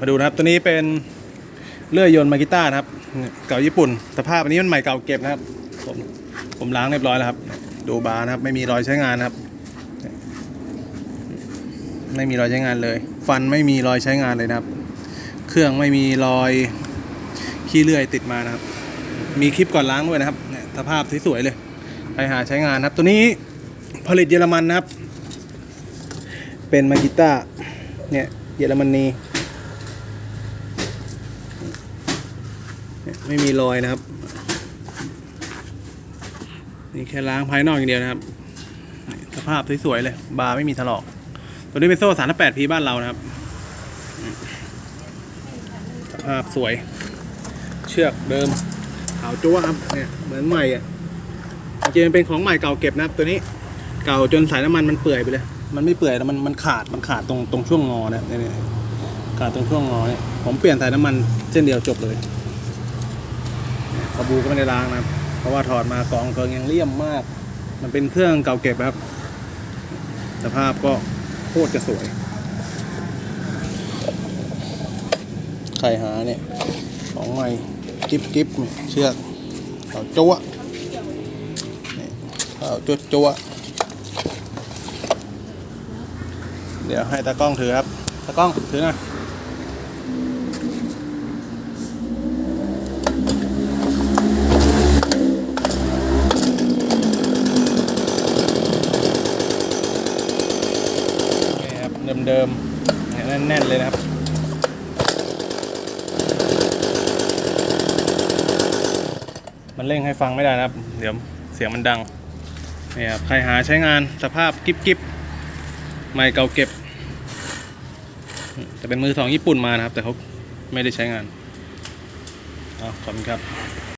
มาดูนะครับตัวนี้เป็นเลื่อยยนต์มากิต้านะครับ เก่าญี่ปุ่น สภาพอันนี้มันใหม่เก่าเก็บนะครับ ผมผมล้างเรียบร้อยแล้วครับ ดูบาร์นะครับ ไม่มีรอยใช้งานนะครับ ไม่มีรอยใช้งานเลย ฟันไม่มีรอยใช้งานเลยนะครับ เครื่องไม่มีรอยขี้เลื่อยติดมานะครับ มีคลิปก่อนล้างด้วยนะครับเนี่ยสภาพสวยๆเลย ไปหาใช้งานนะครับ ตัวนี้ผลิตเยอรมันนะครับ เป็นมากิต้าเนี่ยเยอรมนีเนี่ย ไม่มีรอยนะครับ นี่แค่ล้างภายนอกอย่างเดียวนะครับ สภาพสวยๆเลย บาร์ไม่มีถลอก ตัวนี้เป็นโซ่สามแปดพีบ้านเรานะครับ สภาพสวย เชือกเดิมขาวจั๊วครับเนี่ยเหมือนใหม่อะจริงๆเป็นของใหม่เก่าเก็บนะครับ ตัวนี้เก่าจนสายน้ำมันมันเปื่อยไปเลย มันไม่เปื่อยแล้วมันมันขาดมันขาดตรงตรงช่วงงอเนี่ยนี่ยเนี่ยขาดตรงช่วงงอเนี่ยผมเปลี่ยนสายน้ำมันเส้นเดียวจบเลย เนี่ยกระบูก็ไม่ได้ล้างนะครับ เพราะว่าถอดมากองเพิงยังเลี่ยมมาก มันเป็นเครื่องเก่าเก็บครับ สภาพก็โคตรจะสวยใครหาเนี่ยของใหม่กิ๊บกิ๊บเชือกเอาจั่วเอาจั่วจั่วเดี๋ยวให้ตากล้องถือครับ ตากล้องถือหนะนี่ครับ เดิมๆแน่นๆเลยนะครับมันเร่งให้ฟังไม่ได้นะครับ เดี๋ยวเสียงมันดังนี่ครับใครหาใช้งานสภาพกิ๊บกิ๊บไม่เก่าเก็บ แต่เป็นมือสองญี่ปุ่นมานะครับ แต่เขาไม่ได้ใช้งานเอขอบคุณครับ